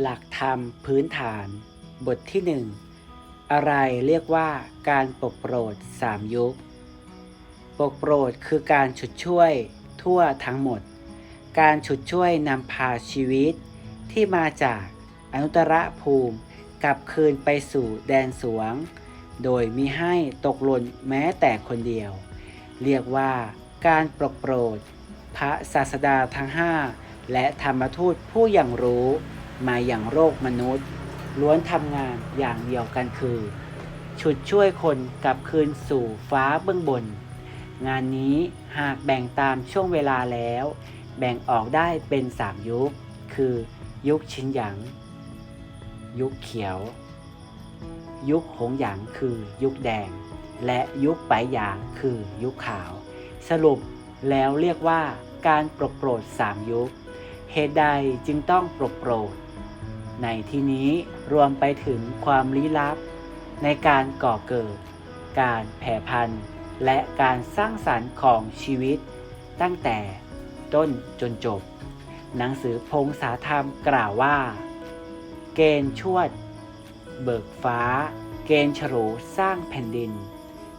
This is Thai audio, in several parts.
หลักธรรมพื้นฐาน บทที่หนึ่งอะไรเรียกว่าการปกโปรดสามยุค ปกโปรดคือการฉุดช่วยทั่วทั้งหมด การฉุดช่วยนำพาชีวิต ที่มาจากอนุตตรภูมิกลับคืนไปสู่แดนสวง โดยมิให้ตกหล่นแม้แต่คนเดียว เรียกว่าการปกโปรด พระศาสดาทั้งห้าและธรรมทูตผู้อย่างรู้ มาอย่างโลกมนุษย์ ล้วนทำงานอย่างเดียวกันคือฉุดช่วยคนกลับคืนสู่ฟ้าเบื้องบน งานนี้หากแบ่งตามช่วงเวลาแล้ว แบ่งออกได้เป็นสามยุค คือ ยุคชินหยางยุคเขียว ยุคหงหยางคือยุคแดง และยุคไปหยางคือยุคขาว สรุปแล้วเรียกว่าการปลดโปรดสามยุค เหตุใดจึงต้องปลดโปรด ในที่นี้รวมไปถึงความลี้ลับ ในการก่อเกิด การแผ่พันธุ์ และการสร้างสรรค์ของชีวิต ตั้งแต่ต้นจนจบ หนังสือพงศาธรรมกล่าวว่า เกณฑ์ชวด เบิกฟ้า เกณฑ์ฉลูสร้างแผ่นดิน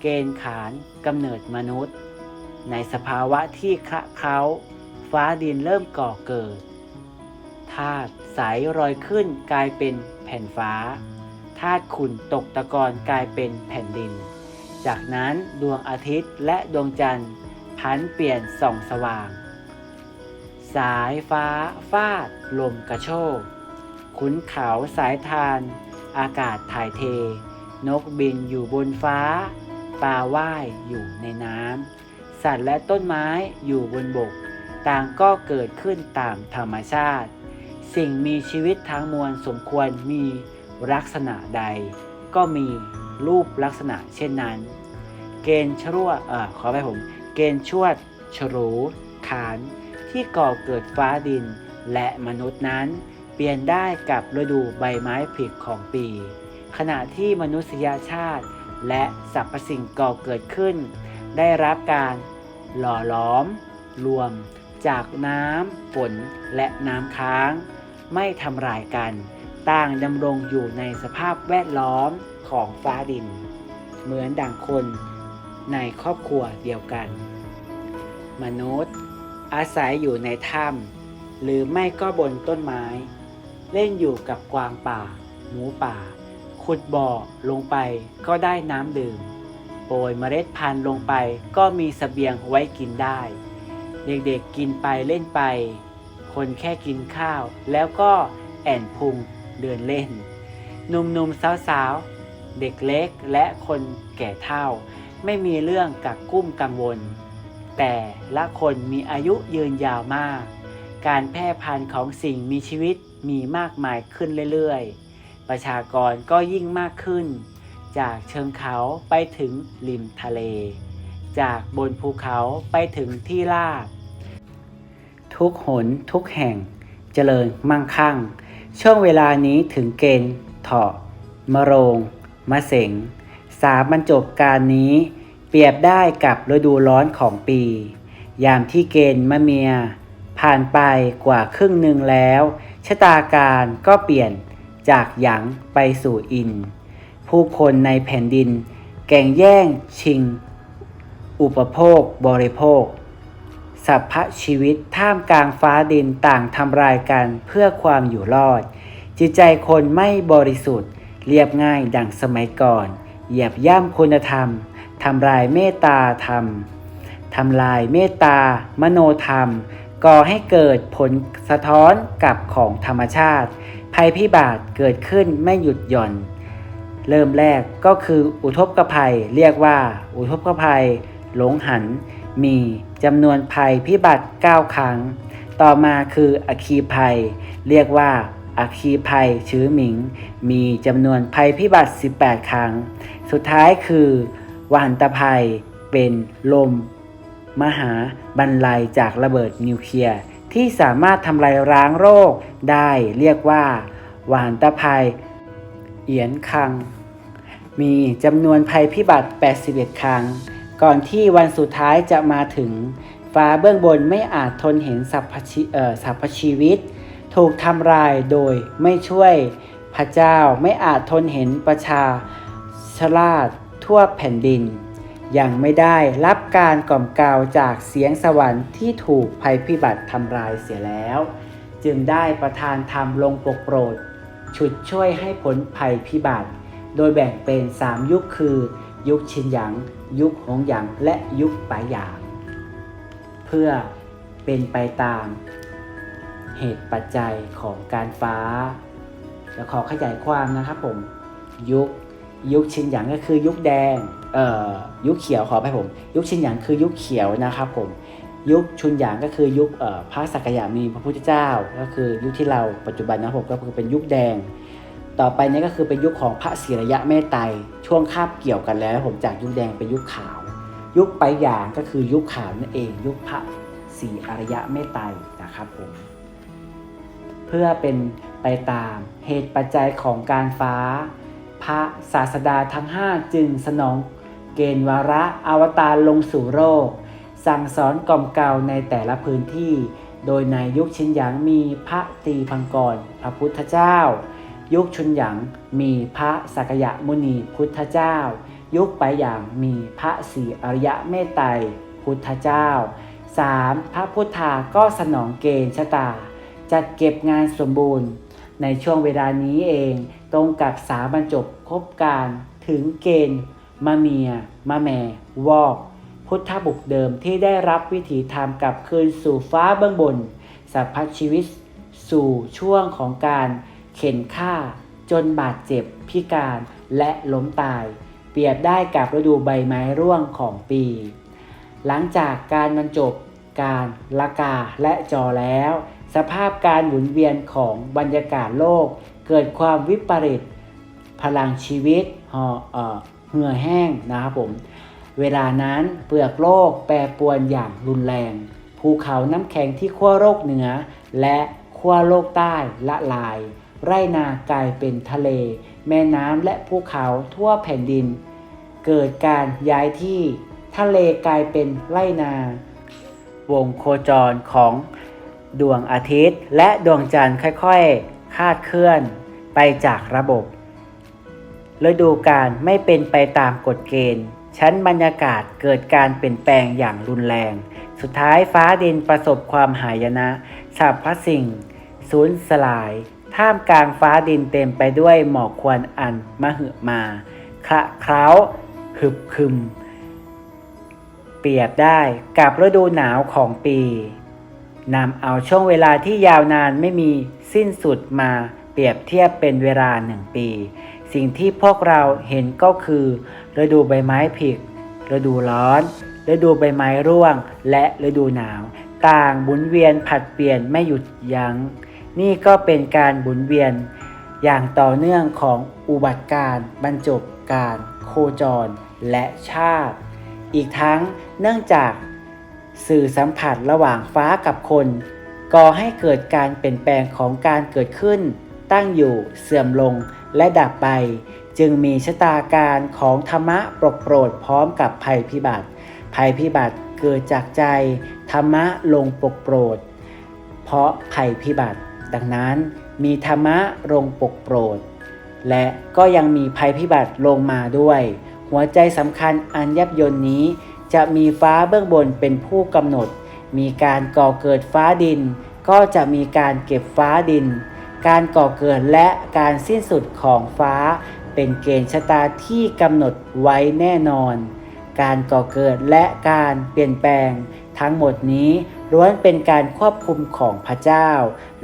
เกณฑ์ขานกำเนิดมนุษย์ ในสภาวะที่คระเคล้าฟ้าดินเริ่มก่อเกิด ธาตุใสรอยขึ้นกลายเป็นแผ่นฟ้าธาตุขุ่นตกตะกอนกลายเป็นแผ่นดิน จากนั้นดวงอาทิตย์และดวงจันทร์พันเปลี่ยนส่องสว่าง สายฟ้าฟาด ลมกระโชกขุนเขาสายทาน อากาศถ่ายเท นกบินอยู่บนฟ้า ปลาว่ายอยู่ในน้ำ สัตว์และต้นไม้อยู่บนบก ต่างก็เกิดขึ้นตามธรรมชาติ สิ่งมีชีวิตทั้งมวลสมควรมีลักษณะใด ก็มีรูปลักษณะเช่นนั้น เกณฑ์ชั่วเอ่อขอไปผม เกณฑ์ชวดฉรูขานที่ก่อเกิดฟ้าดินและมนุษย์นั้น เปลี่ยนได้กับฤดูใบไม้ผลิของปี ขณะที่มนุษยชาติ และสรรพสิ่งก่อเกิดขึ้น ได้รับการหล่อหลอม รวมจากน้ำฝนและน้ำค้าง ไม่ทำลายกัน ต่างดำรงอยู่ในสภาพแวดล้อมของฟ้าดิน เหมือนดังคนในครอบครัวเดียวกัน มนุษย์ อาศัยอยู่ในถ้ำหรือไม่ก็บนต้นไม้ เล่นอยู่กับกวางป่า หมูป่า ขุดบ่อลงไปก็ได้น้ำดื่มโปรยเมล็ดพันธุ์ลงไปก็มีสเสบียงไว้กินได้ เด็กๆกินไปเล่นไป คนแค่กินข้าว แล้วก็แอนพุงเดินเล่น หนุ่มๆสาวๆ เด็กเล็กและคนแก่เฒ่า ไม่มีเรื่องกักกุ้มกังวล แต่ละคนมีอายุยืนยาวมาก การแพร่พันธุ์ของสิ่งมีชีวิตมีมากมายขึ้นเรื่อยๆ ประชากรก็ยิ่งมากขึ้น จากเชิงเขาไปถึงริมทะเล จากบนภูเขาไปถึงที่ราบ ทุกหนทุกแห่ง เจริญมั่งคั่ง ช่วงเวลานี้ถึงเกณฑ์เถาะมะโรง มะเสงสามบรรจบการนี้ เปรียบได้กับฤดูร้อนของปี ยามที่เกณฑ์มะเมีย ผ่านไปกว่าครึ่งหนึ่งแล้วชะตาการก็เปลี่ยนจากหยางไปสู่อิน ผู้คนในแผ่นดิน แก่งแย่งชิง อุปโภคบริโภค สัพพะชีวิตท่ามกลางฟ้าดินต่างทำลายกันเพื่อความอยู่รอด จิตใจคนไม่บริสุทธิ์ เรียบง่ายดังสมัยก่อน เหยียบย่ำคุณธรรมทำลายเมตตาธรรมทำลายเมตตา มโนธรรม ก่อให้เกิดผลสะท้อนกับของธรรมชาติ ภัยพิบัติเกิดขึ้นไม่หยุดหย่อน เริ่มแรกก็คืออุทกภัย เรียกว่า อุทกภัย หลงหัน มีจำนวนภัยพิบัติ 9 ครั้ง ต่อมาคืออคคีภัย เรียกว่าอคคีภัยชื้อหมิง มีจำนวนภัยพิบัติ 18 ครั้ง สุดท้ายคือวหันตภัยเป็นลม มหาบรรลัยจากระเบิดนิวเคลียร์ที่สามารถทำลายร้างโรคได้เรียกว่าวหันตภัย เอียนคัง มีจำนวนภัยพิบัติ 81 ครั้ง ก่อนที่วันสุดท้ายจะมาถึง ฟ้าเบื้องบนไม่อาจทนเห็นสรรพชีสรรพชีวิต ถูกทำลายโดยไม่ช่วยพระเจ้าไม่อาจทนเห็นประชาชราชทั่วแผ่นดิน ยังไม่ได้รับการกล่อมกล่าวจากเสียงสวรรค์ที่ถูกภัยพิบัติทำลายเสียแล้ว จึงได้ประทานธรรมลงปกโปรด ฉุดช่วยให้พ้นภัยพิบัติ โดยแบ่งเป็น3ยุคคือ ยุคชินหยาง ยุคหงหยางและยุคปายหยาง เพื่อเป็นไปตามเหตุปัจจัยของการฟ้าจะขอขยายความนะครับผมยุคยุคชินหยางก็คือยุคแดงเอ่อยุคเขียวขอไปผม ยุคชินหยางคือยุคเขียวนะครับผมยุคชุนหยางก็คือยุคเอ่อพระสักยามีพระพุทธเจ้า ก็คือยุคที่เราปัจจุบันนะครับผมก็คือเป็นยุคแดง ต่อไปนี้ก็คือเป็นยุคของพระศิรยะเมตไตร ช่วงคาบเกี่ยวกันแล้วผมจากยุคแดงเป็นยุคขาว ยุคไปหยางก็คือยุคขาวนั่นเอง ยุคพระศรีอริยะเมตไตรนะครับผมเพื่อเป็นไปตามเหตุปัจจัยของการฟ้า พระศาสดาทั้ง 5 จึงสนองเกณฑ์วาระอวตารลงสู่โลกสั่งสอนกล่อมเกลาในแต่ละพื้นที่ โดยในยุคชินหยางมีพระตรีพังกร พระพุทธเจ้า ยุคชุนหยางมีพระสักยะมุนีพุทธเจ้า ยุคไปหยางมีพระศรีอริยะเมตไตรพุทธเจ้า 3. พระพุทธาก็สนองเกณฑ์ชะตา จัดเก็บงานสมบูรณ์ ในช่วงเวลานี้เองตรงกับสาบรรจบครบการถึงเกณฑ์มะเมียมะแม่วอกพุทธบุกเดิมที่ได้รับวิถีธรรมกลับคืนสู่ฟ้าเบื้องบนสัพพชีวิต สู่ช่วงของการ เข็นฆ่า จนบาดเจ็บ พิการและล้มตาย เปรียบได้กับฤดูใบไม้ร่วงของปี หลังจากการบรรจบการละกาและจอแล้ว สภาพการหมุนเวียนของบรรยากาศโลก เกิดความวิปริต พลังชีวิตห่อเหือแห้งนะครับผม เวลานั้นเปลือกโลกแปรปรวนอย่างรุนแรง ภูเขาน้ำแข็งที่ขั้วโลกเหนือ และขั้วโลกใต้ละลาย ไรนากลายเป็นทะเล แม่น้ำและภูเขาทั่วแผ่นดิน เกิดการย้ายที่ทะเลกลายเป็นไรนา วงโคจรของดวงอาทิตย์ และดวงจันทร์ค่อยๆ คาดเคลื่อนไปจากระบบฤดูกาลไม่เป็นไปตามกฎเกณฑ์ ชั้นบรรยากาศเกิดการเปลี่ยนแปลงอย่างรุนแรง สุดท้ายฟ้าดินประสบความหายนะสรรพสิ่ง สูญสลาย ท่ามกลางฟ้าดินเต็มไปด้วยหมอกควันอันมหึมาคละเคล้าหึบคึม เปรียบได้กับฤดูหนาวของปีนำเอาช่วงเวลาที่ยาวนานไม่มีสิ้นสุดมาเปรียบเทียบเป็นเวลาหนึ่งปี สิ่งที่พวกเราเห็นก็คือฤดูใบไม้ผลิฤดูร้อนฤดูใบไม้ร่วง และฤดูหนาว ต่างบุนเวียนผัดเปลี่ยนไม่หยุดยัง้ง นี่ก็เป็นการบุนเวียนอย่างต่อเนื่องของอุบัติการบรรจบการโคจรและชาติ อีกทั้งเนื่องจากสื่อสัมผัสระหว่างฟ้ากับคนก่อให้เกิดการเปลี่ยนแปลงของการเกิดขึ้น ตั้งอยู่เสื่อมลงและดับไป จึงมีชะตาการของธรรมะปรกโปรดพร้อมกับภัยพิบัติ ภัยพิบัติเกิดจากใจ ธรรมะลงปกโปรด เพราะภัยพิบัติ ดังนั้นมีธรรมะลงปกโปรด และก็ยังมีภัยพิบัติลงมาด้วย หัวใจสำคัญอันยับยนนี้ จะมีฟ้าเบื้องบนเป็นผู้กำหนด มีการก่อเกิดฟ้าดิน ก็จะมีการเก็บฟ้าดิน การก่อเกิดและการสิ้นสุดของฟ้า เป็นเกณฑ์ชะตาที่กำหนดไว้แน่นอน การก่อเกิดและการเปลี่ยนแปลง ทั้งหมดนี้ ล้วนเป็นการควบคุมของพระเจ้า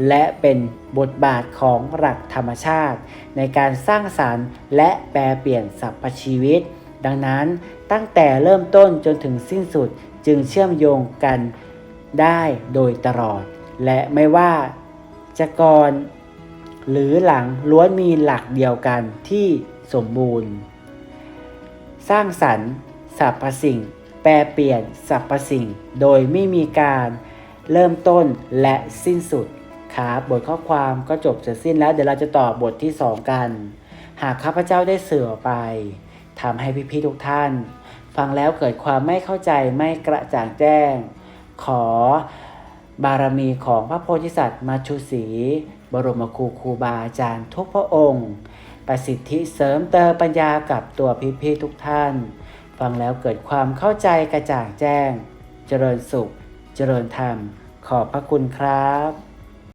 และเป็นบทบาทของหลักธรรมชาติ ในการสร้างสารรค์และแปลเปลี่ยนสรรพชีวิต ดังนั้นตั้งแต่เริ่มต้นจนถึงสิ้นสุดจึงเชื่อมโยงกันได้โดยตลอด และไม่ว่าจะก่อนหรือหลังล้วนมีหลักเดียวกันที่สมบูรณ์ สร้างสรรค์สรรพสิ่ง แปลเปลี่ยนสรรพสิ่ง โดยไม่มีการเริ่มต้นและสิ้นสุดครับบทข้อความก็จบเสร็จสิ้นแล้วเดี๋ยวเราจะต่อบทที่ 2 กัน หากข้าพเจ้าได้เสื่อไปทำให้พี่ๆทุกท่าน ฟังแล้วเกิดความไม่เข้าใจไม่กระจ่างแจ้ง ขอบารมีของพระโพธิสัตว์มาชุสีบรมครูครูบาอาจารย์ทุกพระองค์ ประสิทธิเสริมเติมปัญญากับตัวพี่ๆทุกท่าน ฟังแล้วเกิดความเข้าใจกระจ่างแจ้ง เจริญสุข เจริญธรรม ขอบพระคุณครับ